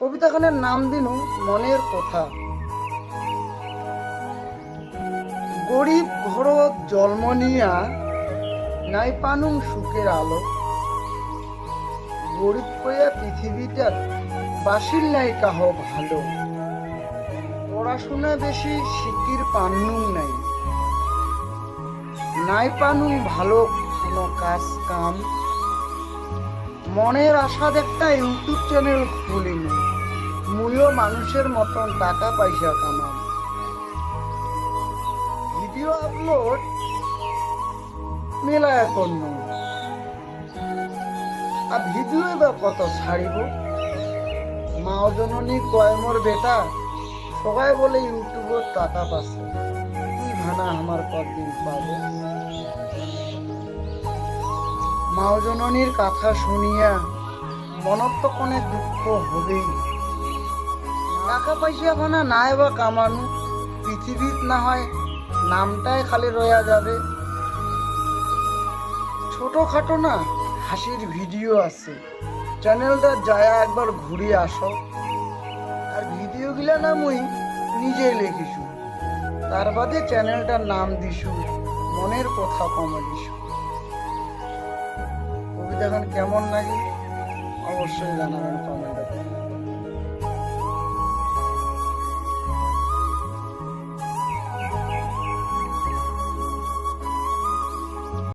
কবিতাখানের নাম দিনু মনের কথা। গরিব ঘরত জন্ম নিয়া নাই পানুম সুখের আলো। গরিব কইয়া পৃথিবীটার বাসির নাই কাহ ভালো। পড়াশোনা বেশি শিকির পান্নুম নাই। নাই পানুম ভালো কোনো কাজ কাম। মনের আশাদ একটা ইউটিউব চ্যানেল খুলিনি। মুইও মানুষের মতন টাকা পয়সা কামাম ভিডিও আপলোড মেলা এখন আর ভিডিও বা কত ছাড়িব? মা জননী কয়মর বেটা, সবাই বলে ইউটিউবের টাকা পাচ্ছে। তুই ভানা আমার কতদিন পাবে? মা জননীর কথা শুনিয়া মনত কোনে দুঃখ হবেই। টাকা পয়সা ভানা নাই বা কামানো, পৃথিবীত না হয় নামটাই খালি রয়া যাবে। ছোটখাটো না হাসির ভিডিও আছে। চ্যানেলটা যায় একবার ঘুরে আসো। আর ভিডিও গুলা না মুই নিজে লিখিছু। তার বাদে চ্যানেলটার নাম দিছু, মনের কথা কমেডিছু কবিতাখান কেমন লাগে অবশ্যই জানাবেন কমেন্টে।